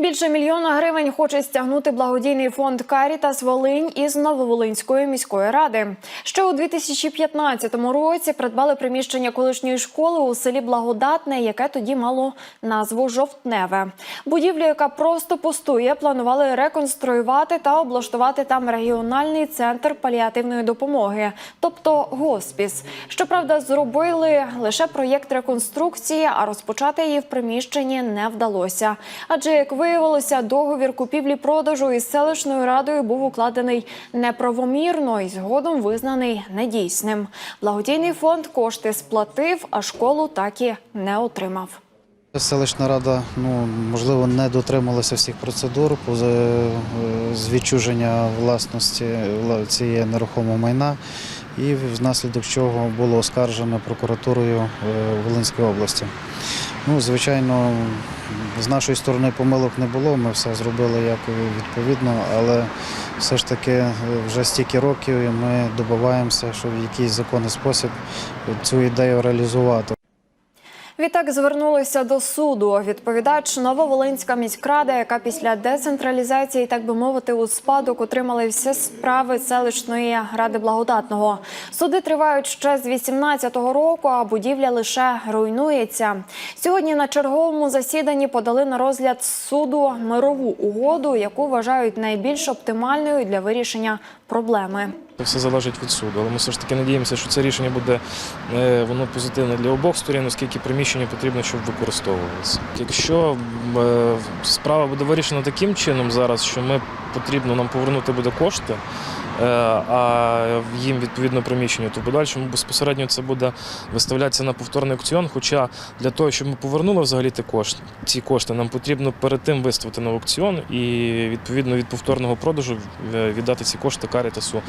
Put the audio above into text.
Більше мільйона гривень хоче стягнути благодійний фонд Карітас Волинь із Нововолинської міської ради. Ще у 2015 році придбали приміщення колишньої школи у селі Благодатне, яке тоді мало назву Жовтневе. Будівлю, яка просто пустує, планували реконструювати та облаштувати там регіональний центр паліативної допомоги, тобто госпіс. Щоправда, зробили лише проєкт реконструкції, а розпочати її в приміщенні не вдалося. Адже, як виявилося, договір купівлі-продажу із селищною радою був укладений неправомірно і згодом визнаний недійсним. Благодійний фонд кошти сплатив, а школу так і не отримав. Селищна рада, ну можливо, не дотрималася всіх процедур е, з відчуження власності вла- цієї нерухомого майна, і внаслідок чого було оскаржено прокуратурою е, Волинської області. Ну, звичайно, з нашої сторони помилок не було. Ми все зробили як відповідно, але все ж таки е, вже стільки років ми добиваємося, щоб в якийсь законний спосіб цю ідею реалізувати. Відтак звернулися до суду. Відповідач Нововолинська міськрада, яка після децентралізації, так би мовити, у спадок отримали всі справи селищної ради благодатного. Суди тривають ще з 18-го року, а будівля лише руйнується. Сьогодні на черговому засіданні подали на розгляд суду мирову угоду, яку вважають найбільш оптимальною для вирішення проблеми. Це все залежить від суду, але ми все ж таки надіємося, що це рішення буде е, воно позитивне для обох сторін, оскільки приміщення потрібно, щоб використовувалося. Якщо е, справа буде вирішена таким чином зараз, що ми потрібно нам повернути буде кошти, е, а їм відповідно приміщення, то в подальшому безпосередньо це буде виставлятися на повторний аукціон. Хоча для того, щоб ми повернули взагалі ті кошти, ці кошти, нам потрібно перед тим виставити на аукціон і відповідно від повторного продажу віддати ці кошти Карітасу